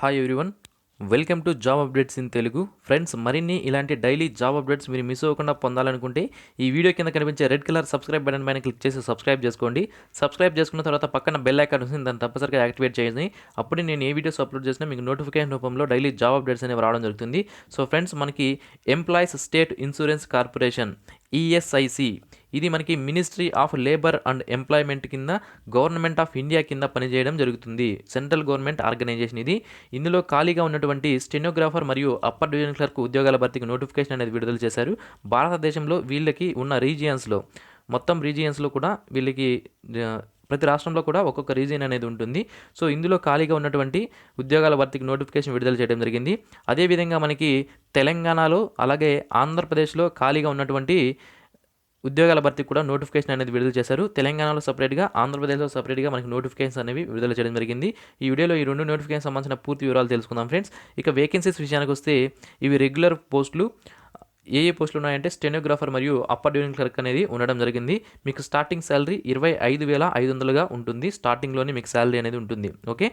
Hi everyone welcome to job updates in Telugu friends మరిన్ని ఇలాంటి daily job updates మీరు miss అవ్వకుండా పొందాలనుకుంటే ఈ వీడియో కింద కనిపించే రెడ్ కలర్ సబ్స్క్రైబ్ బటన్ పైన క్లిక్ చేసి సబ్స్క్రైబ్ చేసుకోండి. సబ్స్క్రైబ్ చేసుకున్న తర్వాత పక్కన బెల్ ఐకాన్ వస్తుంది. దాన్ని తప్పనిసరిగా యాక్టివేట్ చేయండి. అప్పుడు నేను ఏ వీడియోస్ అప్లోడ్ చేసినా మీకు నోటిఫికేషన్ రూపంలో డైలీ జాబ్ అప్డేట్స్ అనేవి రావడం జరుగుతుంది. సో ఫ్రెండ్స్ మనకి employees state insurance corporation ESIC. ఇది మనకి ministry of labour and employment కింద గవర్నమెంట్ ఆఫ్ ఇండియా కింద పనిచేయడం జరుగుతుంది. సెంట్రల్ గవర్నమెంట్ ఆర్గనైజేషన్ ఇది. ఇందులో ఖాళీగా ఉన్నటువంటి స్టెనోగ్రాఫర్ మరియు అప్పర్ డివిజన్ క్లర్క్ ఉద్యోగాల భర్తీకి నోటిఫికేషన్ అనేది విడుదల చేశారు. భారతదేశంలో వీళ్ళకి ఉన్న రీజియన్స్లో మొత్తం రీజియన్స్లో కూడా వీళ్ళకి ప్రతి రాష్ట్రంలో కూడా ఒక్కొక్క రీజియన్ అనేది ఉంటుంది. సో ఇందులో ఖాళీగా ఉన్నటువంటి ఉద్యోగాల భర్తీకి నోటిఫికేషన్ విడుదల చేయడం జరిగింది. అదేవిధంగా మనకి తెలంగాణలో అలాగే ఆంధ్రప్రదేశ్లో ఖాళీగా ఉన్నటువంటి ఉద్యోగాల భర్తీకి కూడా నోటిఫికేషన్ అనేది విడుదల చేశారు. తెలంగాణలో సపరేట్గా ఆంధ్రప్రదేశ్లో సపరేట్గా మనకి నోటిఫికేషన్స్ అనేవి విడుదల చేయడం జరిగింది. ఈ వీడియోలో ఈ రెండు నోటిఫికేషన్ సంబంధించిన పూర్తి వివరాలు తెలుసుకుందాం ఫ్రెండ్స్. ఇక వేకెన్సీస్ విషయానికి వస్తే ఇవి రెగ్యులర్ పోస్టులు. ఏ ఏ పోస్టులు ఉన్నాయంటే స్టెనోగ్రాఫర్ మరియు అప్పర్ డివిజన్ క్లర్క్ అనేది ఉండడం జరిగింది. మీకు స్టార్టింగ్ శాలరీ ఇరవై ఐదు వేల ఐదు వందలుగా ఉంటుంది. స్టార్టింగ్లోనే మీకు శాలరీ అనేది ఉంటుంది. ఓకే?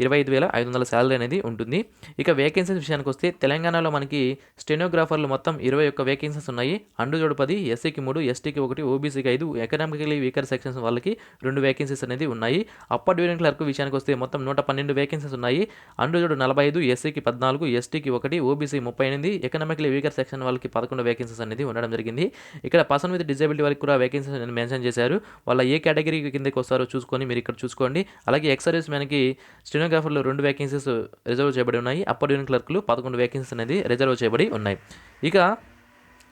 ఇరవై ఐదు వేల ఐదు వందల శాలరీ అనేది ఉంటుంది. ఇక వేకెన్సీస్ విషయానికి వస్తే తెలంగాణలో మనకి స్టెనోగ్రాఫర్లు మొత్తం ఇరవై ఒక్క వేకెన్సీస్ ఉన్నాయి. అండుజోడు పది ఎస్సీకి మూడు ఎస్టీకి ఒకటి ఓబీసీకి ఐదు ఎకనామికలీ వీకర్ సెక్షన్స్ వాళ్ళకి రెండు వేకెన్సీస్ అనేది ఉన్నాయి. అప్పర్ డ్యూరింగ్ క్లర్క్ విషయానికి వస్తే మొత్తం నూట పన్నెండు వేకెన్సీస్ ఉన్నాయి. అండుజోడు నలభై ఐదు ఎస్సీకి పద్నాలుగు ఎస్టీకి ఒకటి ఓబీసీ ముప్పై ఎనిమిది ఎకనామికలీ వీకర్ సెక్షన్ వాళ్ళకి పదకొండు వేకెన్సీస్ అనేది ఉండడం జరిగింది. ఇక్కడ పర్సన్ విత్ డిజేబిలిటీ వరకు కూడా వేకెన్సీస్ అనేది మెన్షన్ చేశారు. వాళ్ళ ఏ కేటగిరీ కిందకి వస్తారో చూసుకొని మీరు ఇక్కడ చూసుకోండి. అలాగే ఎక్సర్వీస్ మనకి మ్యాన్కి స్టెనోగ్రాఫర్లు రెండు వేకెన్సీస్ రిజర్వ్ చేయబడి ఉన్నాయి. అప్పర్ డివిజన్ క్లర్క్లు పదకొండు వేకెన్సీస్ అనేది రిజర్వ్ చేయబడి ఉన్నాయి. ఇక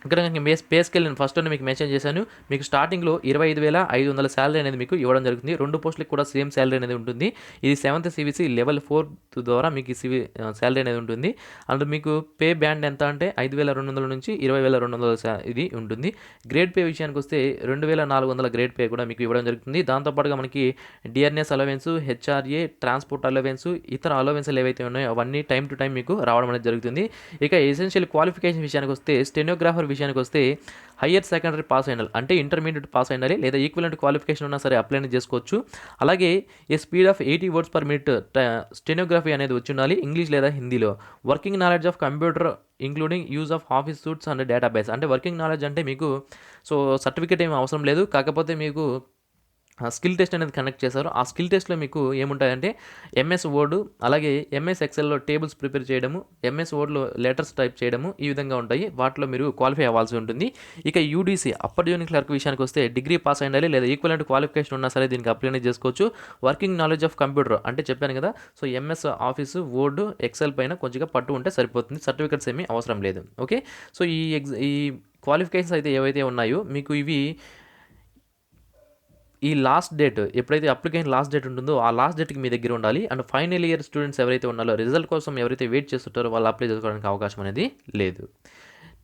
ఇక్కడ నేను మే పే నేను ఫస్ట్ మీకు మెన్షన్ చేశాను. మీకు స్టార్టింగ్లో ఇరవై ఐదు వేల ఐదు వందల శాలరీ అనేది మీకు ఇవ్వడం జరుగుతుంది. రెండు పోస్టులకు కూడా సేమ్ శాలరీ అనేది ఉంటుంది. ఇది సెవెంత్ సివిసి లెవెల్ ఫోర్ ద్వారా మీకు ఈ సివి శాలరీ అనేది ఉంటుంది. అండ్ మీకు పే బ్యాండ్ ఎంత అంటే ఐదు వేల రెండు వందల నుంచి ఇరవై వేల రెండు వందల ఇది ఉంటుంది. గ్రేడ్ పే విషయానికి వస్తే రెండు వేల నాలుగు వందల గ్రేడ్ పే కూడా మీకు ఇవ్వడం జరుగుతుంది. దాంతోపాటుగా మనకి DRS allowance HRA transport allowance ఇతర అలవెన్స్లు ఏవైతే ఉన్నాయో అవన్నీ టైం టు టైం మీకు రావడం అనేది జరుగుతుంది. ఇక ఎసెన్షియల్ క్వాలిఫికేషన్ విషయానికి వస్తే స్టెనోగ్రాఫర్ విషయానికి వస్తే హయ్యర్ సెకండరీ పాస్ అయినాలి అంటే ఇంటర్మీడియట్ పాస్ అయినాలి లేదా ఈక్వలెంట్ క్వాలిఫికేషన్ ఉన్నా సరే అప్లై చేసుకోవచ్చు. అలాగే a speed of eighty words per minute stenography అనేది వచ్చి ఉండాలి ఇంగ్లీష్ లేదా హిందీలో. Working knowledge of computer including use of office suites and database అంటే వర్కింగ్ నాలెడ్జ్ అంటే మీకు సో సర్టిఫికేట్ ఏమి అవసరం లేదు. కాకపోతే మీకు స్కిల్ టెస్ట్ అనేది కండక్ట్ చేశారు. ఆ స్కిల్ టెస్ట్లో మీకు ఏముంటాయంటే ఎంఎస్ వర్డ్ అలాగే ఎంఎస్ ఎక్సెల్లో టేబుల్స్ ప్రిపేర్ చేయడము ఎంఎస్ వర్డ్లో లెటర్స్ టైప్ చేయడము ఈ విధంగా ఉంటాయి. వాటిలో మీరు క్వాలిఫై అవ్వాల్సి ఉంటుంది. ఇక యూడీసీ అప్పర్ యూనిట్ క్లర్క్ విషయానికి వస్తే డిగ్రీ పాస్ అయ్యాలి లేదా ఈక్వలెంట్ క్వాలిఫికేషన్ ఉన్నా సరే దీనికి అప్లై చేసుకోవచ్చు. వర్కింగ్ నాలెడ్జ్ ఆఫ్ కంప్యూటర్ అంటే చెప్పాను కదా so MS office word excel పైన కొంచెంగా పట్టు ఉంటే సరిపోతుంది. సర్టిఫికెట్స్ ఏమీ అవసరం లేదు. ఓకే? సో ఈ ఎగ్జ ఈ క్వాలిఫికేషన్స్ అయితే ఏవైతే ఉన్నాయో మీకు ఇవి ఈ లాస్ట్ డేట్ ఎప్పుడైతే అప్లికేషన్ లాస్ట్ డేట్ ఉంటుందో ఆ లాస్ట్ డేట్కి మీ దగ్గర ఉండాలి. అండ్ ఫైనల్ ఇయర్ స్టూడెంట్స్ ఎవరైతే ఉన్నారో రిజల్ట్ కోసం ఎవరైతే వెయిట్ చేస్తుంటారో వాళ్ళు అప్లై చేసుకోవడానికి అవకాశం అనేది లేదు.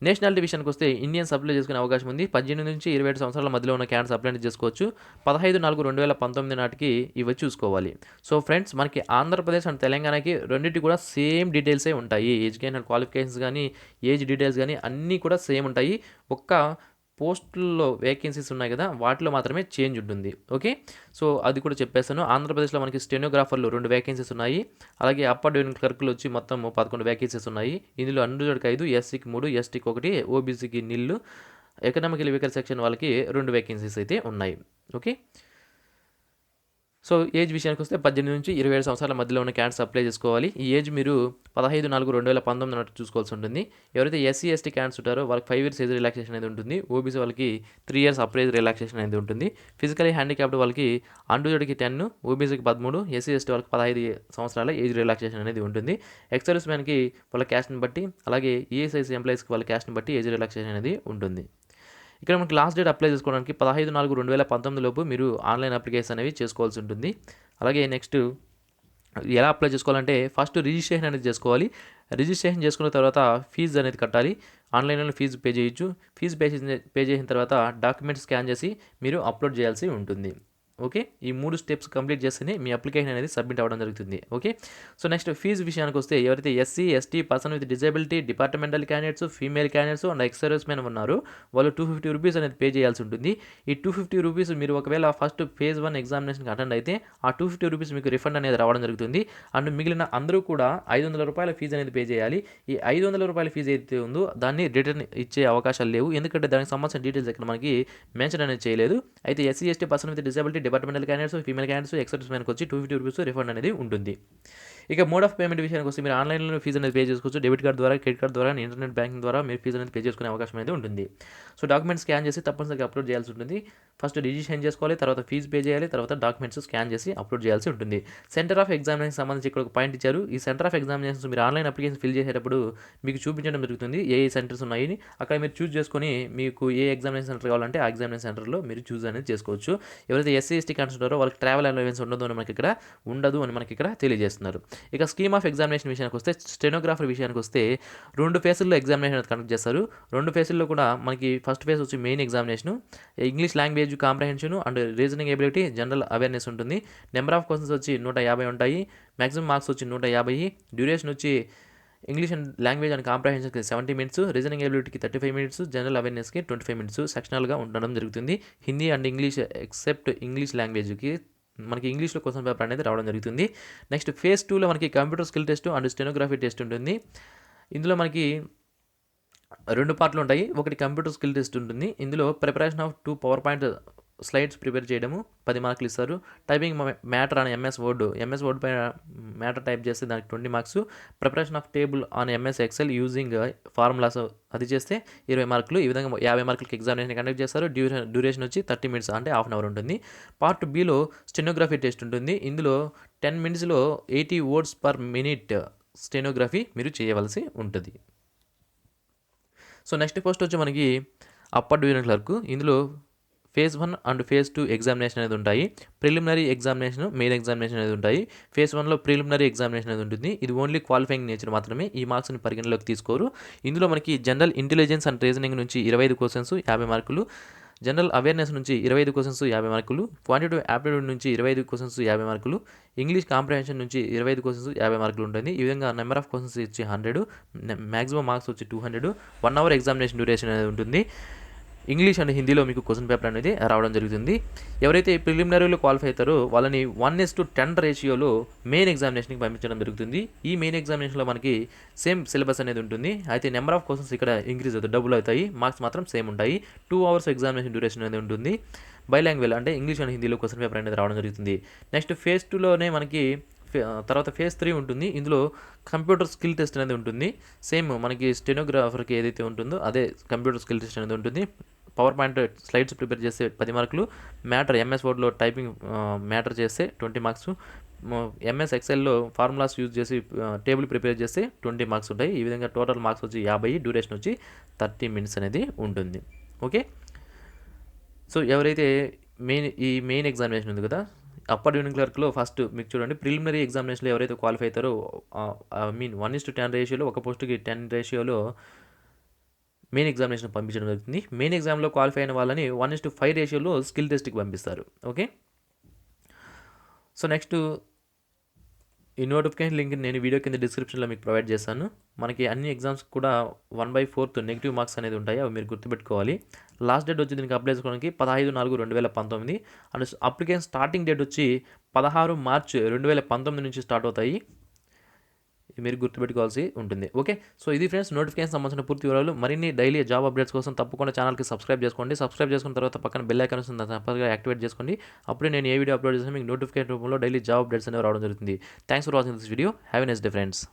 నేషనాలిటీ విషయానికి వస్తే ఇండియన్స్ అప్లై చేసుకునే అవకాశం ఉంది. పద్దెనిమిది నుంచి ఇరవై ఏడు సంవత్సరాల మధ్యలో ఉన్న క్యాండిడేట్స్ అప్లై చేసుకోవచ్చు. పదహైదు నాలుగు రెండు వేల పంతొమ్మిది నాటికి ఇవి చూసుకోవాలి. సో ఫ్రెండ్స్ మనకి ఆంధ్రప్రదేశ్ అండ్ తెలంగాణకి రెండింటి కూడా సేమ్ డీటెయిల్సే ఉంటాయి. ఎడ్యుకేషనల్ క్వాలిఫికేషన్స్ కానీ ఏజ్ డీటెయిల్స్ కానీ అన్నీ కూడా సేమ్ ఉంటాయి. ఒక్క పోస్టుల్లో వేకెన్సీస్ ఉన్నాయి కదా వాటిలో మాత్రమే చేంజ్ ఉంటుంది. ఓకే సో అది కూడా చెప్పేస్తాను ఆంధ్రప్రదేశ్లో మనకి స్టెనోగ్రాఫర్లు రెండు వేకెన్సీస్ ఉన్నాయి. అలాగే అప్పర్ డివిజన్ క్లర్క్లు వచ్చి మొత్తం పదకొండు వేకెన్సీస్ ఉన్నాయి. ఇందులో అండుజోడికి ఐదు ఎస్సీకి మూడు ఎస్టీకి ఒకటి ఓబీసీకి నిల్లు. ఎకనామికల్ వీకర్ సెక్షన్ వాళ్ళకి రెండు వేకెన్సీస్ అయితే ఉన్నాయి. ఓకే సో ఏజ్ విషయానికి వస్తే పద్దెనిమిది నుంచి ఇరవై ఏడు సంవత్సరాల మధ్యలో ఉన్న క్యాండిడేట్స్ అప్లై చేసుకోవాలి. ఈ ఏజ్ మీరు పదహైదు నాలుగు రెండు వేల పంతొమ్మిది నాటి చూసుకోవాల్సి ఉంటుంది. ఎవరైతే ఎస్సీ ఎస్టీ క్యాండిడేట్స్ ఉంటారో వాళ్ళకి ఫైవ్ ఇయర్స్ ఏజ్ రిలాక్సేషన్ అనేది ఉంటుంది. ఓబీసీ వాళ్ళకి త్రీ ఇయర్స్ అప్రైజ్ రిలాక్సేషన్ అనేది ఉంటుంది. ఫిజికలీ హ్యాండిక్యాప్డ్ వాళ్ళకి అండుజడికి టెన్ ఓబీసీకి పదమూడు ఎస్సీ ఎస్టీ వాళ్ళకి పదహైదు సంవత్సరాల ఏజ్ రిలాక్సేషన్ అనేది ఉంటుంది. ఎక్స్ మ్యాన్కి వాళ్ళ క్యాస్ట్ని బట్టి అలాగే ఈఎస్ఐసి ఎంప్లాయీస్కి వాళ్ళ క్యాస్ట్ని బట్టి ఏజ్ రిలాక్సేషన్ అనేది ఉంటుంది. ఇక్కడ మనకి లాస్ట్ డేట్ అప్లై చేసుకోవడానికి పదహైదు నాలుగు రెండు వేల పంతొమ్మిది లోపు మీరు ఆన్లైన్ అప్లికేషన్ అనేవి చేసుకోవాల్సి ఉంటుంది. అలాగే నెక్స్ట్ ఎలా అప్లై చేసుకోవాలంటే ఫస్ట్ రిజిస్ట్రేషన్ అనేది చేసుకోవాలి. రిజిస్ట్రేషన్ చేసుకున్న తర్వాత ఫీజు అనేది కట్టాలి. ఆన్లైన్లో ఫీజు పే చేయొచ్చు. ఫీజు పే చేసిన పే చేసిన తర్వాత డాక్యుమెంట్ స్కాన్ చేసి మీరు అప్లోడ్ చేయాల్సి ఉంటుంది. ఓకే? ఈ మూడు స్టెప్స్ కంప్లీట్ చేస్తేనే మీ అప్లికేషన్ అనేది సబ్మిట్ అవ్వడం జరుగుతుంది. ఓకే? సో నెక్స్ట్ ఫీజు విషయానికి వస్తే ఎవరైతే SC ST person with disability departmental candidates female candidates and ex service men ఉన్నారు వాళ్ళు టూ ఫిఫ్టీ రూపీస్ అనేది పే చేయాల్సి ఉంటుంది. ఈ టూ ఫిఫ్టీ రూపీస్ మీరు ఒకవేళ ఫస్ట్ ఫేజ్ వన్ ఎగ్జామినేషన్కి అటెండ్ అయితే ఆ టూ ఫిఫ్టీ రూపీస్ మీకు రిఫండ్ అనేది రావడం జరుగుతుంది. అండ్ మిగిలిన అందరూ కూడా ఐదు వందల రూపాయల ఫీజు అనేది పే చేయాలి. ఈ ఐదు వందల రూపాయల ఫీజు ఏదైతే ఉందో దాన్ని రిటర్న్ ఇచ్చే అవకాశాలు లేవు. ఎందుకంటే దానికి సంబంధించిన డీటెయిల్స్ ఇక్కడ మనకి మెన్షన్ అనేది చేయలేదు. అయితే SC ST person with disability departmental candidates female candidates ఎక్సర్స్ మనకు వచ్చి టూ ఫిఫ్టీ రూపీస్ రిఫండ్ అనేది ఉంటుంది. ఇక మోడ్ ఆఫ్ పేమెంట్ విషయానికి వస్తే మీరు ఆన్లైన్లో ఫీజు అనేది పే చేసుకోవచ్చు. డెబిట్ కార్డ్ ద్వారా క్రెడిట్ కార్డ్ ద్వారా ఇంటర్నెట్ బ్యాంకింగ్ ద్వారా మీరు ఫీజు అనేది పే చేసుకునే అవకాశం అనేది ఉంటుంది. సో డాక్యుమెంట్స్ స్కాన్ చేసి తప్పనిసరిగా అప్లోడ్ చేయాల్సి ఉంటుంది. ఫస్ట్ రిజిస్ట్రేషన్ చేసుకోవాలి తర్వాత ఫీజు పే చేయాలి తర్వాత డాక్యుమెంట్స్ స్కాన్ చేసి అప్లోడ్ చేయాల్సి ఉంటుంది. సెంటర్ ఆఫ్ ఎగ్జామినేషన్ సంబంధించి ఇక్కడ ఒక పాయింట్ ఇచ్చారు. ఈ సెంటర్ ఆఫ్ ఎగ్జామినేషన్స్ మీరు ఆన్లైన్ అప్లికేషన్ ఫిల్ చేసేటప్పుడు మీకు చూపించడం జరుగుతుంది. ఏ ఏ సెంటర్స్ ఉన్నాయి అక్కడ మీరు చూస్ చేసుకొని మీకు ఏ ఎగ్జామినేషన్ సెంటర్ కావాలంటే ఆ ఎగ్జామినేషన్ సెంటర్లో మీరు చూస్ అనేది చేసుకోవచ్చు. ఎవరైతే ఎస్సీ ఎస్టీ కాన్స్ ఉన్నారో వాళ్ళకి ట్రావెల్ అలవెన్స్ ఉండదు అని మనకి ఇక్కడ ఉండదు అని మనకి ఇక్కడ తెలియజేస్తున్నారు. ఇక స్కీమ్ ఆఫ్ ఎగ్జామినేషన్ విషయానికి వస్తే స్టెనోగ్రాఫర్ విషయానికి వస్తే రెండు ఫేసుల్లో ఎగ్జామినేషన్ కండక్ట్ చేస్తారు. రెండు ఫేసుల్లో కూడా మనకి ఫస్ట్ ఫేజ్ వచ్చి main examination English language comprehension and reasoning ability general awareness ఉంటుంది. నెంబర్ ఆఫ్ క్వశ్చన్స్ వచ్చి నూట యాభై ఉంటాయి. మ్యాక్సిమం మార్క్స్ వచ్చి నూట యాభై. డ్యూరేషన్ వచ్చి ఇంగ్లీష్ అండ్ లాంగ్వేజ్ అండ్ కాంప్రహెన్షన్కి సెవెంటీ మినిట్స్ రీజనింగ్ ఎబిలిటీకి థర్టీ ఫైవ్ మినిట్స్ జనరల్ అవేర్నెస్కి ట్వంటీ ఫైవ్ మినిట్స్ సెక్షనల్గా ఉండడం జరుగుతుంది. Hindi and English except English లాంగ్వేజ్కి మనకి ఇంగ్లీష్లో క్వశ్చన్ పేపర్ అనేది రావడం జరుగుతుంది. నెక్స్ట్ ఫేజ్ టూలో మనకి computer skill test and stenography test ఉంటుంది. ఇందులో మనకి రెండు పార్ట్లు ఉంటాయి. ఒకటి కంప్యూటర్ స్కిల్ టెస్ట్ ఉంటుంది. ఇందులో preparation of two power point slides prepare చేయడము పది మార్కులు ఇస్తారు. Typing matter on MS Word MS Word పైన మ్యాటర్ టైప్ చేస్తే దానికి twenty marks. Preparation of table on MS Excel using formulas అది చేస్తే ఇరవై మార్కులు. ఈ విధంగా యాభై మార్కులకి ఎగ్జామినేషన్ కండక్ట్ చేస్తారు. డ్యూరేషన్ డ్యూరేషన్ వచ్చి థర్టీ మినిట్స్ అంటే హాఫ్ అన్ అవర్ ఉంటుంది. పార్ట్ బిలో స్టెనోగ్రఫీ టెస్ట్ ఉంటుంది. ఇందులో టెన్ మినిట్స్లో eighty words per minute stenography మీరు చేయవలసి ఉంటుంది. సో నెక్స్ట్ పోస్ట్ వచ్చి మనకి అప్పర్ డివిజన్ క్లర్క్ ఇందులో phase one and phase two examination అనేది ఉంటాయి. ప్రిలిమినరీ ఎగ్జామినేషన్ మెయిన్ ఎగ్జామినేషన్ అనేది ఉంటాయి. ఫేజ్ వన్లో ప్రిలిమినరీ ఎగ్జామినేషన్ అనేది ఉంటుంది. ఇది ఓన్లీ క్వాలిఫైయింగ్ నేచర్ మాత్రమే. ఈ మార్క్స్ని పరిగణలోకి తీసుకోరు. ఇందులో మనకి జనరల్ ఇంటెలిజెన్స్ అండ్ రీజనింగ్ నుంచి ఇరవై ఐదు క్వశ్చన్స్ యాభై మార్కులు. జనరల్ అవేర్నెస్ నుంచి ఇరవై ఐదు క్వశ్చన్స్ యాభై మార్కులు. క్వాంటిటివ్ యాప్టిట్యూడ్ నుంచి ఇరవై ఐదు క్వశ్చన్స్ యాభై మార్కులు. ఇంగ్లీష్ కాంప్రహెన్షన్ నుంచి ఇరవై ఐదు క్వశ్చన్స్ యాభై మార్కులు ఉంటుంది. ఈ విధంగా నెంబర్ ఆఫ్ క్వశ్చన్స్ వచ్చి హండ్రెడ్ మ్యాక్సిమం మార్క్స్ వచ్చి two hundred one hour examination duration అనేది ఉంటుంది. ఇంగ్లీష్ అండ్ హిందీలో మీకు క్వశ్చన్ పేపర్ అనేది రావడం జరుగుతుంది. ఎవరైతే ప్రిలిమినరీలో క్వాలిఫై అవుతారో వాళ్ళని వన్ ఎస్ టు టెన్ రేషియోలో మెయిన్ ఎగ్జామినేషన్కి పంపించడం జరుగుతుంది. ఈ మెయిన్ ఎగ్జామినేషన్లో మనకి సేమ్ సిలబస్ అనేది ఉంటుంది. అయితే నెంబర్ ఆఫ్ క్వశ్చన్స్ ఇక్కడ ఇంక్రీజ్ అవుతాయి డబుల్ అవుతాయి. మార్క్స్ మాత్రం సేమ్ ఉంటాయి. టూ అవర్స్ ఎగ్జామినేషన్ డ్యూరేషన్ అనేది ఉంటుంది. బై లాంగ్వేజ్ అంటే ఇంగ్లీష్ అండ్ హిందీలో క్వశ్చన్ పేపర్ అనేది రావడం జరుగుతుంది. నెక్స్ట్ ఫేజ్ టూలోనే మనకి తర్వాత ఫేజ్ త్రీ ఉంటుంది. ఇందులో కంప్యూటర్ స్కిల్ టెస్ట్ అనేది ఉంటుంది. సేమ్ మనకి స్టెనోగ్రాఫర్కి ఏదైతే ఉంటుందో అదే కంప్యూటర్ స్కిల్ టెస్ట్ అనేది ఉంటుంది. పవర్ పాయింట్ స్లైడ్స్ ప్రిపేర్ చేస్తే పది మార్కులు మ్యాటర్ ఎంఎస్ వర్డ్లో టైపింగ్ మ్యాటర్ చేస్తే ట్వంటీ మార్క్స్. ఎంఎస్ ఎక్సెల్లో ఫార్ములాస్ యూజ్ చేసి టేబుల్ ప్రిపేర్ చేస్తే ట్వంటీ మార్క్స్ ఉంటాయి. ఈ విధంగా టోటల్ మార్క్స్ వచ్చి యాభై డ్యూరేషన్ వచ్చి థర్టీ మినిట్స్ అనేది ఉంటుంది. ఓకే? సో ఎవరైతే మెయిన్ ఈ మెయిన్ ఎగ్జామినేషన్ ఉంది కదా అప్పర్ యూనియన్ క్లర్క్లో ఫస్ట్ మీకు చూడండి ప్రిలిమినరీ ఎగ్జామినేషన్లో ఎవరైతే క్వాలిఫై అవుతారో I mean one is to ten రేషియోలో ఒక పోస్టుకి టెన్ రేషియోలో మెయిన్ ఎగ్జామినేషన్ పంపించడం జరుగుతుంది. మెయిన్ ఎగ్జామ్లో క్వాలిఫై అయిన వాళ్ళని వన్ ఇస్ టు ఫైవ్ రేషియోలో స్కిల్ టెస్ట్కి పంపిస్తారు. ఓకే? సో నెక్స్ట్ ఈ నోటిఫికేషన్ లింక్ నేను వీడియో కింద డిస్క్రిప్షన్లో మీకు ప్రొవైడ్ చేస్తాను. మనకి అన్ని ఎగ్జామ్స్ కూడా one by fourth negative marks అనేది ఉంటాయి. అవి మీరు గుర్తుపెట్టుకోవాలి. లాస్ట్ డేట్ వచ్చి దీనికి అప్లై చేసుకోవడానికి పదహైదు నాలుగు రెండు వేల పంతొమ్మిది. అండ్ అప్లికేషన్ స్టార్టింగ్ డేట్ వచ్చి పదహారు మార్చ్ రెండు వేల పంతొమ్మిది నుంచి స్టార్ట్ అవుతాయి. మీరు గుర్తుపెట్టుకోవాల్సి ఉంటుంది. ఓకే? సో ఇది ఫ్రెండ్స్ నోటిఫికేషన్ సంబంధించిన పూర్తి వివరాలు. మరిన్ని డైలీ జాబ్ అప్డేట్స్ కోసం తప్పకుండా ఛానల్కి సబ్స్క్రైబ్ చేసుకోండి. సబ్స్క్రైబ్ చేసుకున్న తర్వాత పక్కన బెల్ ఐకాన్ వస్తుంది. తప్పగా యాక్టివేట్ చేసుకోండి. అప్పుడే నేను ఏ వీడియో అప్లోడ్ చేసినా మీకు నోటిఫికేషన్ రూపంలో డైలీ జాబ్ అప్డేట్స్ అనేవి రావడం జరుగుతుంది. Thanks for watching this video have a nice day friends